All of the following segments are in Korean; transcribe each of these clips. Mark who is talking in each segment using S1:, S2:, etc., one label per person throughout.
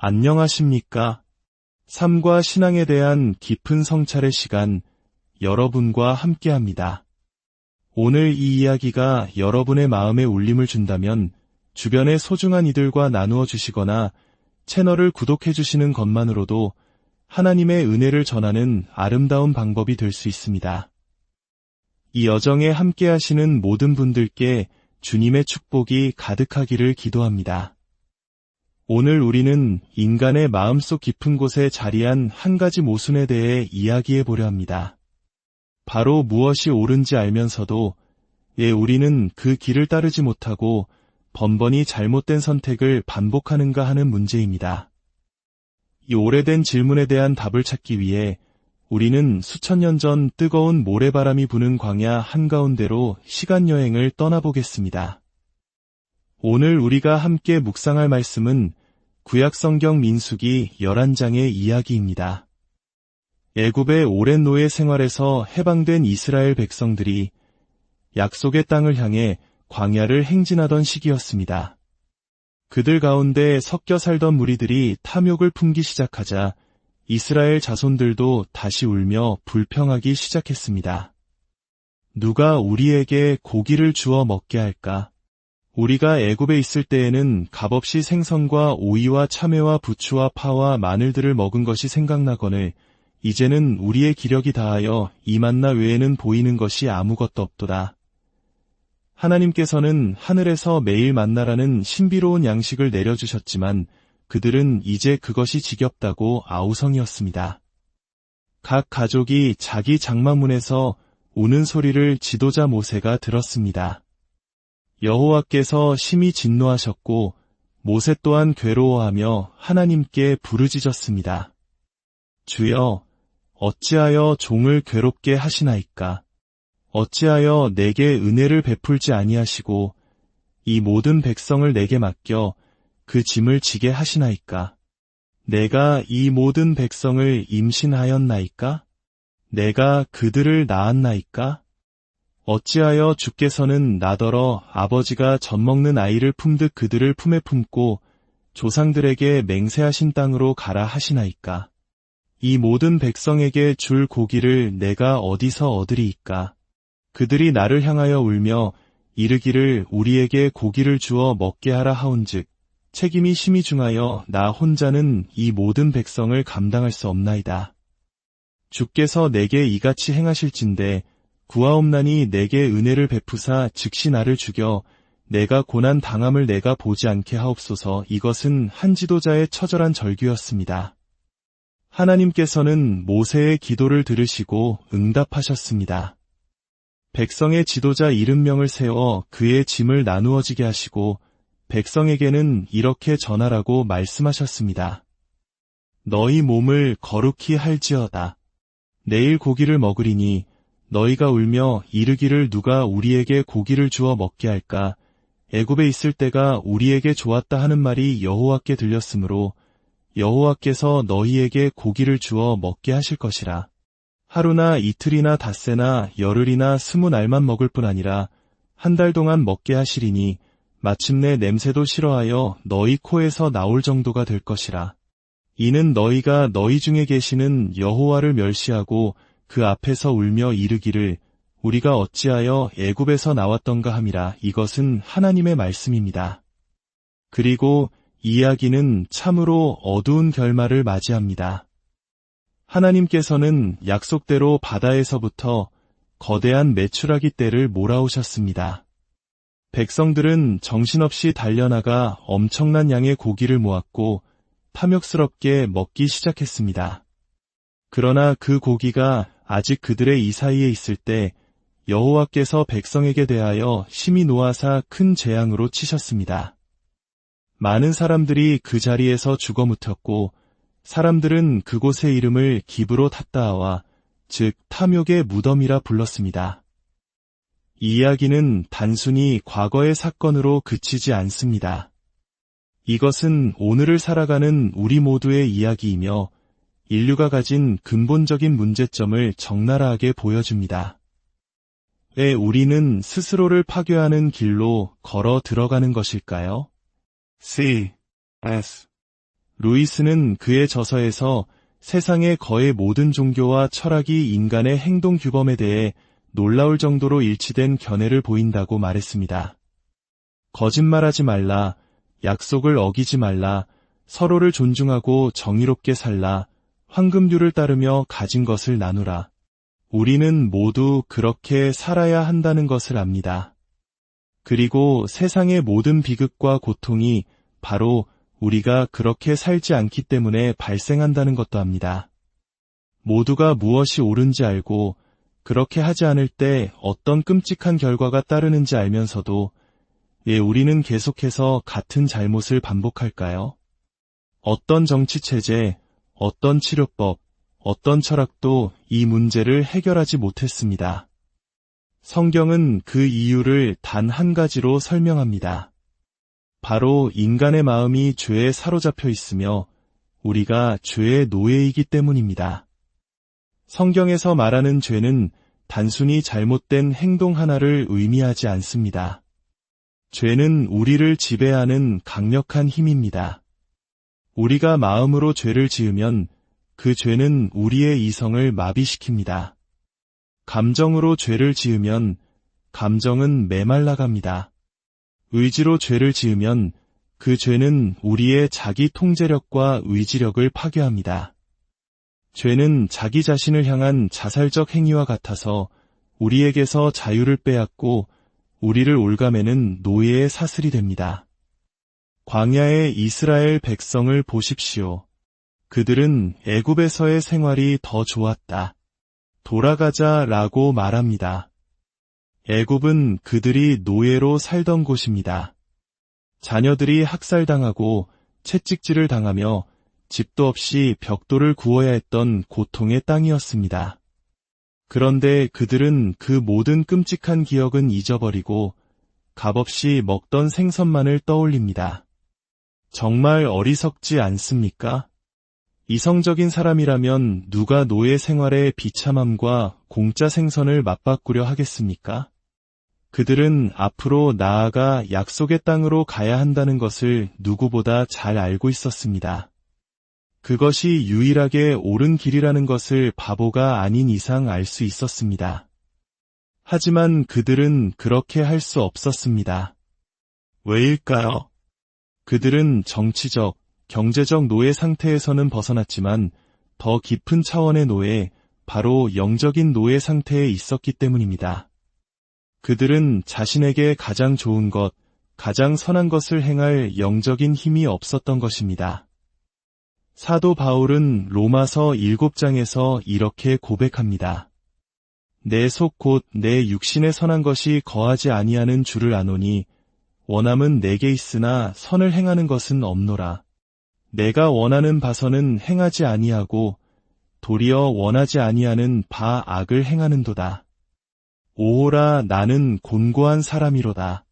S1: 안녕하십니까? 삶과 신앙에 대한 깊은 성찰의 시간, 여러분과 함께 합니다. 오늘 이 이야기가 여러분의 마음에 울림을 준다면 주변의 소중한 이들과 나누어 주시거나 채널을 구독해 주시는 것만으로도 하나님의 은혜를 전하는 아름다운 방법이 될 수 있습니다. 이 여정에 함께 하시는 모든 분들께 주님의 축복이 가득하기를 기도합니다. 오늘 우리는 인간의 마음속 깊은 곳에 자리한 한 가지 모순에 대해 이야기해 보려 합니다. 바로 무엇이 옳은지 알면서도 예, 우리는 그 길을 따르지 못하고 번번이 잘못된 선택을 반복하는가 하는 문제입니다. 이 오래된 질문에 대한 답을 찾기 위해 우리는 수천 년 전 뜨거운 모래바람이 부는 광야 한가운데로 시간 여행을 떠나보겠습니다. 오늘 우리가 함께 묵상할 말씀은 구약성경 민숙이 11장의 이야기입니다. 애굽의 오랜 노예 생활에서 해방된 이스라엘 백성들이 약속의 땅을 향해 광야를 행진하던 시기였습니다. 그들 가운데 섞여 살던 무리들이 탐욕을 품기 시작하자 이스라엘 자손들도 다시 울며 불평하기 시작했습니다. 누가 우리에게 고기를 주어 먹게 할까? 우리가 애굽에 있을 때에는 값없이 생선과 오이와 참외와 부추와 파와 마늘들을 먹은 것이 생각나거늘 이제는 우리의 기력이 다하여 이 만나 외에는 보이는 것이 아무것도 없도다. 하나님께서는 하늘에서 매일 만나라는 신비로운 양식을 내려주셨지만 그들은 이제 그것이 지겹다고 아우성이었습니다. 각 가족이 자기 장막문에서 우는 소리를 지도자 모세가 들었습니다. 여호와께서 심히 진노하셨고 모세 또한 괴로워하며 하나님께 부르짖었습니다. 주여, 어찌하여 종을 괴롭게 하시나이까? 어찌하여 내게 은혜를 베풀지 아니하시고 이 모든 백성을 내게 맡겨 그 짐을 지게 하시나이까? 내가 이 모든 백성을 임신하였나이까? 내가 그들을 낳았나이까? 어찌하여 주께서는 나더러 아버지가 젖먹는 아이를 품듯 그들을 품에 품고 조상들에게 맹세하신 땅으로 가라 하시나이까? 이 모든 백성에게 줄 고기를 내가 어디서 얻으리이까? 그들이 나를 향하여 울며 이르기를 우리에게 고기를 주어 먹게 하라 하온즉 책임이 심히 중하여 나 혼자는 이 모든 백성을 감당할 수 없나이다. 주께서 내게 이같이 행하실진데 구하옵나니 내게 은혜를 베푸사 즉시 나를 죽여 내가 고난 당함을 내가 보지 않게 하옵소서 이것은 한 지도자의 처절한 절규였습니다. 하나님께서는 모세의 기도를 들으시고 응답하셨습니다. 백성의 지도자 이름명을 세워 그의 짐을 나누어지게 하시고 백성에게는 이렇게 전하라고 말씀하셨습니다. 너희 몸을 거룩히 할지어다. 내일 고기를 먹으리니 너희가 울며 이르기를 누가 우리에게 고기를 주어 먹게 할까? 애굽에 있을 때가 우리에게 좋았다 하는 말이 여호와께 들렸으므로 여호와께서 너희에게 고기를 주어 먹게 하실 것이라. 하루나 이틀이나 닷새나 열흘이나 스무 날만 먹을 뿐 아니라 한 달 동안 먹게 하시리니 마침내 냄새도 싫어하여 너희 코에서 나올 정도가 될 것이라. 이는 너희가 너희 중에 계시는 여호와를 멸시하고 그 앞에서 울며 이르기를 우리가 어찌하여 애굽에서 나왔던가 함이라 이것은 하나님의 말씀입니다. 그리고 이야기는 참으로 어두운 결말을 맞이합니다. 하나님께서는 약속대로 바다에서부터 거대한 메추라기 떼를 몰아오셨습니다. 백성들은 정신없이 달려나가 엄청난 양의 고기를 모았고 탐욕스럽게 먹기 시작했습니다. 그러나 그 고기가 아직 그들의 이 사이에 있을 때 여호와께서 백성에게 대하여 심히 노하사 큰 재앙으로 치셨습니다. 많은 사람들이 그 자리에서 죽어 묻혔고 사람들은 그곳의 이름을 기브로 탔다와 즉 탐욕의 무덤이라 불렀습니다. 이 이야기는 단순히 과거의 사건으로 그치지 않습니다. 이것은 오늘을 살아가는 우리 모두의 이야기이며 인류가 가진 근본적인 문제점을 적나라하게 보여줍니다. 왜 우리는 스스로를 파괴하는 길로 걸어 들어가는 것일까요?
S2: C. S.
S1: 루이스는 그의 저서에서 세상의 거의 모든 종교와 철학이 인간의 행동 규범에 대해 놀라울 정도로 일치된 견해를 보인다고 말했습니다. 거짓말하지 말라, 약속을 어기지 말라, 서로를 존중하고 정의롭게 살라, 황금률을 따르며 가진 것을 나누라. 우리는 모두 그렇게 살아야 한다는 것을 압니다. 그리고 세상의 모든 비극과 고통이 바로 우리가 그렇게 살지 않기 때문에 발생한다는 것도 압니다. 모두가 무엇이 옳은지 알고 그렇게 하지 않을 때 어떤 끔찍한 결과가 따르는지 알면서도 왜 우리는 계속해서 같은 잘못을 반복할까요? 어떤 정치체제, 어떤 치료법, 어떤 철학도 이 문제를 해결하지 못했습니다. 성경은 그 이유를 단 한 가지로 설명합니다. 바로 인간의 마음이 죄에 사로잡혀 있으며 우리가 죄의 노예이기 때문입니다. 성경에서 말하는 죄는 단순히 잘못된 행동 하나를 의미하지 않습니다. 죄는 우리를 지배하는 강력한 힘입니다. 우리가 마음으로 죄를 지으면 그 죄는 우리의 이성을 마비시킵니다. 감정으로 죄를 지으면 감정은 메말라갑니다. 의지로 죄를 지으면 그 죄는 우리의 자기 통제력과 의지력을 파괴합니다. 죄는 자기 자신을 향한 자살적 행위와 같아서 우리에게서 자유를 빼앗고 우리를 올가매는 노예의 사슬이 됩니다. 광야의 이스라엘 백성을 보십시오. 그들은 애굽에서의 생활이 더 좋았다. 돌아가자 라고 말합니다. 애굽은 그들이 노예로 살던 곳입니다. 자녀들이 학살당하고 채찍질을 당하며 집도 없이 벽돌을 구워야 했던 고통의 땅이었습니다. 그런데 그들은 그 모든 끔찍한 기억은 잊어버리고 값없이 먹던 생선만을 떠올립니다. 정말 어리석지 않습니까? 이성적인 사람이라면 누가 노예 생활의 비참함과 공짜 생선을 맞바꾸려 하겠습니까? 그들은 앞으로 나아가 약속의 땅으로 가야 한다는 것을 누구보다 잘 알고 있었습니다. 그것이 유일하게 옳은 길이라는 것을 바보가 아닌 이상 알 수 있었습니다. 하지만 그들은 그렇게 할 수 없었습니다. 왜일까요? 그들은 정치적, 경제적 노예 상태에서는 벗어났지만 더 깊은 차원의 노예, 바로 영적인 노예 상태에 있었기 때문입니다. 그들은 자신에게 가장 좋은 것, 가장 선한 것을 행할 영적인 힘이 없었던 것입니다. 사도 바울은 로마서 7장에서 이렇게 고백합니다. 내 속 곧 내 육신에 선한 것이 거하지 아니하는 줄을 아노니 원함은 내게 있으나 선을 행하는 것은 없노라. 내가 원하는 바서는 행하지 아니하고 도리어 원하지 아니하는 바 악을 행하는도다. 오호라 나는 곤고한 사람이로다.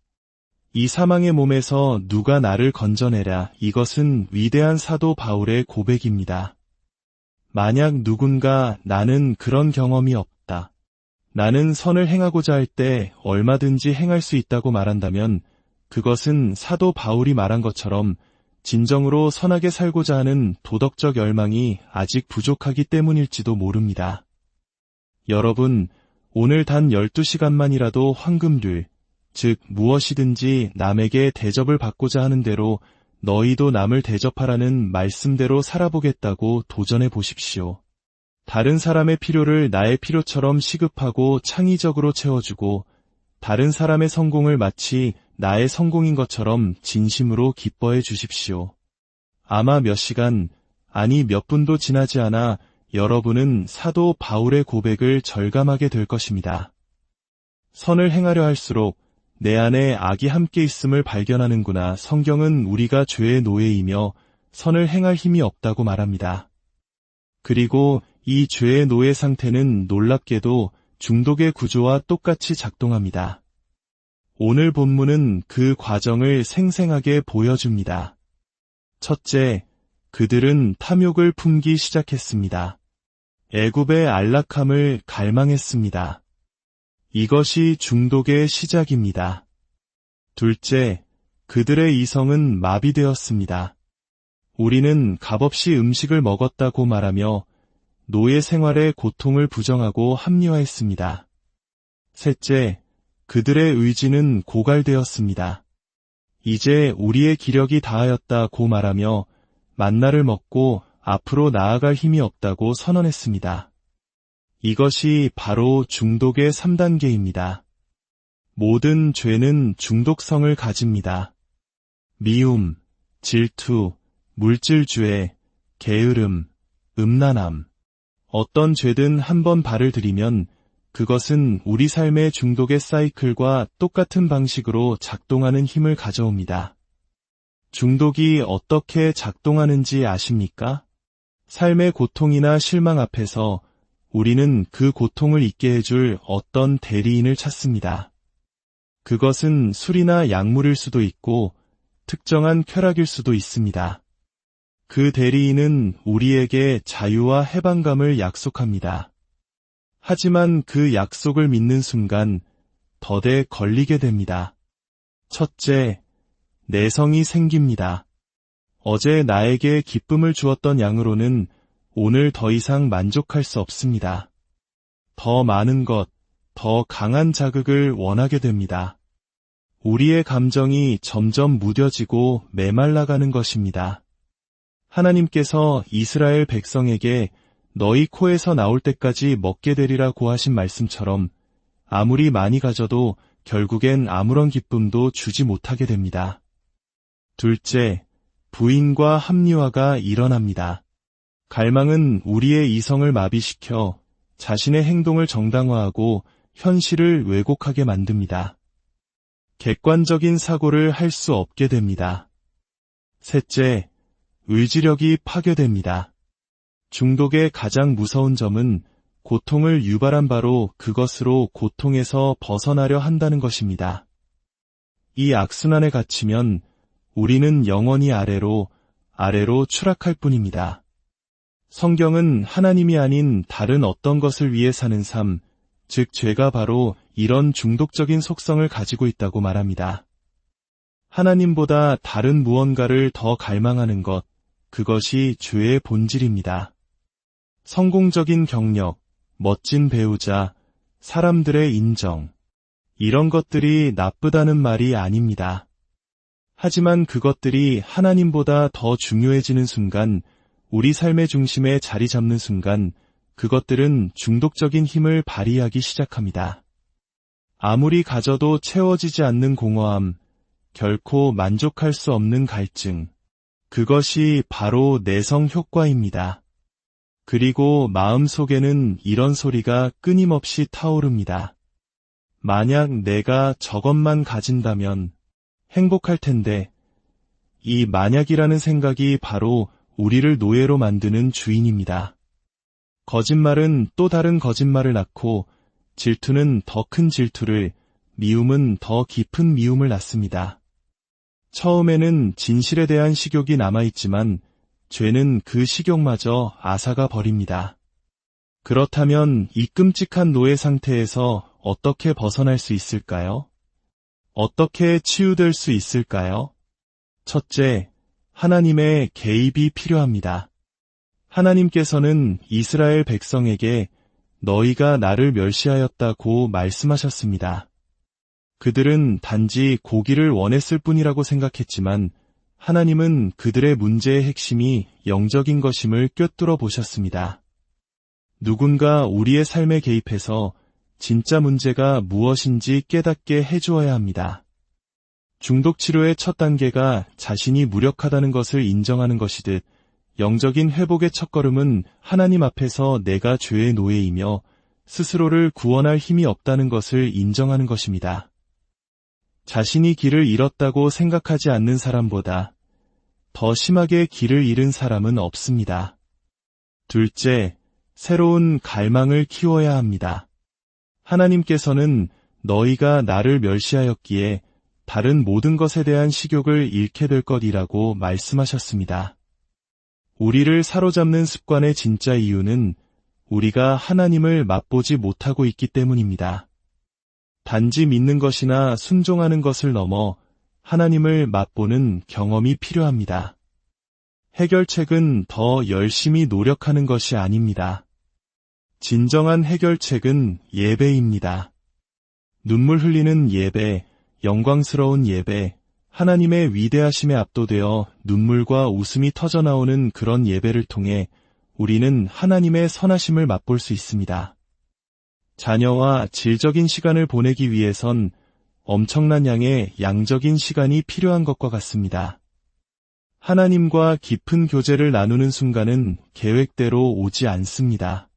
S1: 이 사망의 몸에서 누가 나를 건져내랴 이것은 위대한 사도 바울의 고백입니다. 만약 누군가 나는 그런 경험이 없다. 나는 선을 행하고자 할 때 얼마든지 행할 수 있다고 말한다면 그것은 사도 바울이 말한 것처럼 진정으로 선하게 살고자 하는 도덕적 열망이 아직 부족하기 때문일지도 모릅니다. 여러분, 오늘 단 12시간만이라도 황금률, 즉 무엇이든지 남에게 대접을 받고자 하는 대로 너희도 남을 대접하라는 말씀대로 살아보겠다고 도전해 보십시오. 다른 사람의 필요를 나의 필요처럼 시급하고 창의적으로 채워주고 다른 사람의 성공을 마치 나의 성공인 것처럼 진심으로 기뻐해 주십시오. 아마 몇 시간, 아니 몇 분도 지나지 않아 여러분은 사도 바울의 고백을 절감하게 될 것입니다. 선을 행하려 할수록 내 안에 악이 함께 있음을 발견하는구나. 성경은 우리가 죄의 노예이며 선을 행할 힘이 없다고 말합니다. 그리고 이 죄의 노예 상태는 놀랍게도 중독의 구조와 똑같이 작동합니다. 오늘 본문은 그 과정을 생생하게 보여줍니다. 첫째, 그들은 탐욕을 품기 시작했습니다. 애굽의 안락함을 갈망했습니다. 이것이 중독의 시작입니다. 둘째, 그들의 이성은 마비되었습니다. 우리는 값없이 음식을 먹었다고 말하며 노예 생활의 고통을 부정하고 합리화했습니다. 셋째, 그들의 의지는 고갈되었습니다. 이제 우리의 기력이 다하였다고 말하며 만나를 먹고 앞으로 나아갈 힘이 없다고 선언했습니다. 이것이 바로 중독의 3단계입니다. 모든 죄는 중독성을 가집니다. 미움, 질투, 물질주의, 게으름, 음란함. 어떤 죄든 한번 발을 들이면 그것은 우리 삶의 중독의 사이클과 똑같은 방식으로 작동하는 힘을 가져옵니다. 중독이 어떻게 작동하는지 아십니까? 삶의 고통이나 실망 앞에서 우리는 그 고통을 잊게 해줄 어떤 대리인을 찾습니다. 그것은 술이나 약물일 수도 있고 특정한 쾌락일 수도 있습니다. 그 대리인은 우리에게 자유와 해방감을 약속합니다. 하지만 그 약속을 믿는 순간 덫에 걸리게 됩니다. 첫째, 내성이 생깁니다. 어제 나에게 기쁨을 주었던 양으로는 오늘 더 이상 만족할 수 없습니다. 더 많은 것, 더 강한 자극을 원하게 됩니다. 우리의 감정이 점점 무뎌지고 메말라가는 것입니다. 하나님께서 이스라엘 백성에게 너희 코에서 나올 때까지 먹게 되리라 고하신 말씀처럼 아무리 많이 가져도 결국엔 아무런 기쁨도 주지 못하게 됩니다. 둘째, 부인과 합리화가 일어납니다. 갈망은 우리의 이성을 마비시켜 자신의 행동을 정당화하고 현실을 왜곡하게 만듭니다. 객관적인 사고를 할 수 없게 됩니다. 셋째, 의지력이 파괴됩니다. 중독의 가장 무서운 점은 고통을 유발한 바로 그것으로 고통에서 벗어나려 한다는 것입니다. 이 악순환에 갇히면 우리는 영원히 아래로, 아래로 추락할 뿐입니다. 성경은 하나님이 아닌 다른 어떤 것을 위해 사는 삶, 즉 죄가 바로 이런 중독적인 속성을 가지고 있다고 말합니다. 하나님보다 다른 무언가를 더 갈망하는 것, 그것이 죄의 본질입니다. 성공적인 경력, 멋진 배우자, 사람들의 인정, 이런 것들이 나쁘다는 말이 아닙니다. 하지만 그것들이 하나님보다 더 중요해지는 순간, 우리 삶의 중심에 자리 잡는 순간, 그것들은 중독적인 힘을 발휘하기 시작합니다. 아무리 가져도 채워지지 않는 공허함, 결코 만족할 수 없는 갈증, 그것이 바로 내성 효과입니다. 그리고 마음 속에는 이런 소리가 끊임없이 타오릅니다. 만약 내가 저것만 가진다면 행복할 텐데, 이 만약이라는 생각이 바로 우리를 노예로 만드는 주인입니다. 거짓말은 또 다른 거짓말을 낳고 질투는 더 큰 질투를, 미움은 더 깊은 미움을 낳습니다. 처음에는 진실에 대한 식욕이 남아있지만 죄는 그 식욕마저 아사가 버립니다. 그렇다면 이 끔찍한 노예 상태에서 어떻게 벗어날 수 있을까요? 어떻게 치유될 수 있을까요? 첫째, 하나님의 개입이 필요합니다. 하나님께서는 이스라엘 백성에게 너희가 나를 멸시하였다고 말씀하셨습니다. 그들은 단지 고기를 원했을 뿐이라고 생각했지만 하나님은 그들의 문제의 핵심이 영적인 것임을 꿰뚫어 보셨습니다. 누군가 우리의 삶에 개입해서 진짜 문제가 무엇인지 깨닫게 해주어야 합니다. 중독 치료의 첫 단계가 자신이 무력하다는 것을 인정하는 것이듯 영적인 회복의 첫걸음은 하나님 앞에서 내가 죄의 노예이며 스스로를 구원할 힘이 없다는 것을 인정하는 것입니다. 자신이 길을 잃었다고 생각하지 않는 사람보다 더 심하게 길을 잃은 사람은 없습니다. 둘째, 새로운 갈망을 키워야 합니다. 하나님께서는 너희가 나를 멸시하였기에 다른 모든 것에 대한 식욕을 잃게 될 것이라고 말씀하셨습니다. 우리를 사로잡는 습관의 진짜 이유는 우리가 하나님을 맛보지 못하고 있기 때문입니다. 단지 믿는 것이나 순종하는 것을 넘어 하나님을 맛보는 경험이 필요합니다. 해결책은 더 열심히 노력하는 것이 아닙니다. 진정한 해결책은 예배입니다. 눈물 흘리는 예배, 영광스러운 예배, 하나님의 위대하심에 압도되어 눈물과 웃음이 터져나오는 그런 예배를 통해 우리는 하나님의 선하심을 맛볼 수 있습니다. 자녀와 질적인 시간을 보내기 위해선 엄청난 양의 양적인 시간이 필요한 것과 같습니다. 하나님과 깊은 교제를 나누는 순간은 계획대로 오지 않습니다.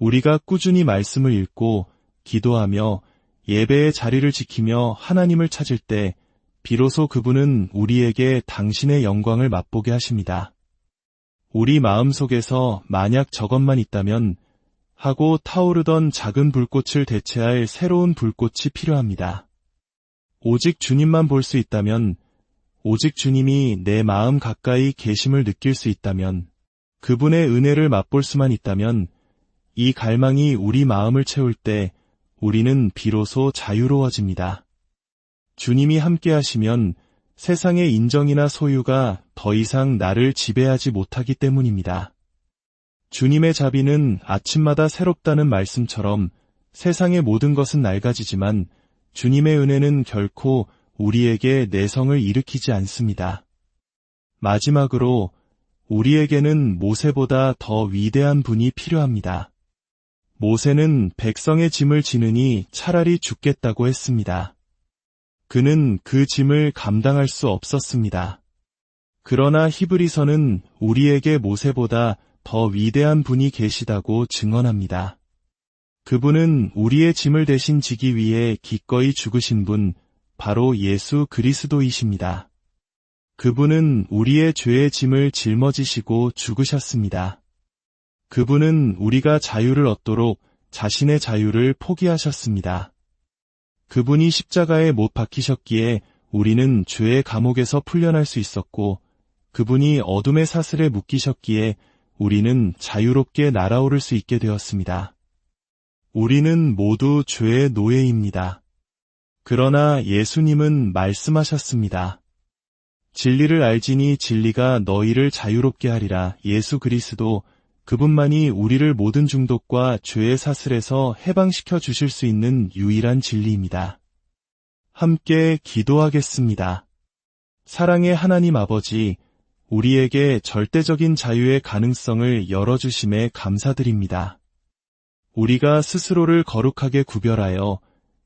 S1: 우리가 꾸준히 말씀을 읽고 기도하며 예배의 자리를 지키며 하나님을 찾을 때 비로소 그분은 우리에게 당신의 영광을 맛보게 하십니다. 우리 마음 속에서 만약 저것만 있다면 하고 타오르던 작은 불꽃을 대체할 새로운 불꽃이 필요합니다. 오직 주님만 볼 수 있다면, 오직 주님이 내 마음 가까이 계심을 느낄 수 있다면, 그분의 은혜를 맛볼 수만 있다면, 이 갈망이 우리 마음을 채울 때 우리는 비로소 자유로워집니다. 주님이 함께 하시면 세상의 인정이나 소유가 더 이상 나를 지배하지 못하기 때문입니다. 주님의 자비는 아침마다 새롭다는 말씀처럼 세상의 모든 것은 낡아지지만 주님의 은혜는 결코 우리에게 내성을 일으키지 않습니다. 마지막으로 우리에게는 모세보다 더 위대한 분이 필요합니다. 모세는 백성의 짐을 지느니 차라리 죽겠다고 했습니다. 그는 그 짐을 감당할 수 없었습니다. 그러나 히브리서는 우리에게 모세보다 더 위대한 분이 계시다고 증언합니다. 그분은 우리의 짐을 대신 지기 위해 기꺼이 죽으신 분, 바로 예수 그리스도이십니다. 그분은 우리의 죄의 짐을 짊어지시고 죽으셨습니다. 그분은 우리가 자유를 얻도록 자신의 자유를 포기하셨습니다. 그분이 십자가에 못 박히셨기에 우리는 죄의 감옥에서 풀려날 수 있었고, 그분이 어둠의 사슬에 묶이셨기에 우리는 자유롭게 날아오를 수 있게 되었습니다. 우리는 모두 죄의 노예입니다. 그러나 예수님은 말씀하셨습니다. 진리를 알지니 진리가 너희를 자유롭게 하리라 예수 그리스도 그분만이 우리를 모든 중독과 죄의 사슬에서 해방시켜 주실 수 있는 유일한 진리입니다. 함께 기도하겠습니다. 사랑의 하나님 아버지, 우리에게 절대적인 자유의 가능성을 열어주심에 감사드립니다. 우리가 스스로를 거룩하게 구별하여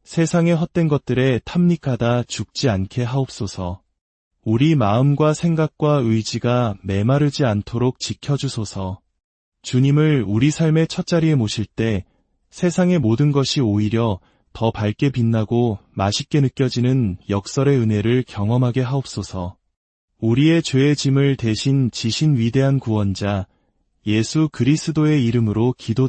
S1: 세상의 헛된 것들에 탐닉하다 죽지 않게 하옵소서. 우리 마음과 생각과 의지가 메마르지 않도록 지켜주소서. 주님을 우리 삶의 첫자리에 모실 때 세상의 모든 것이 오히려 더 밝게 빛나고 맛있게 느껴지는 역설의 은혜를 경험하게 하옵소서. 우리의 죄의 짐을 대신 지신 위대한 구원자 예수 그리스도의 이름으로 기도드립니다.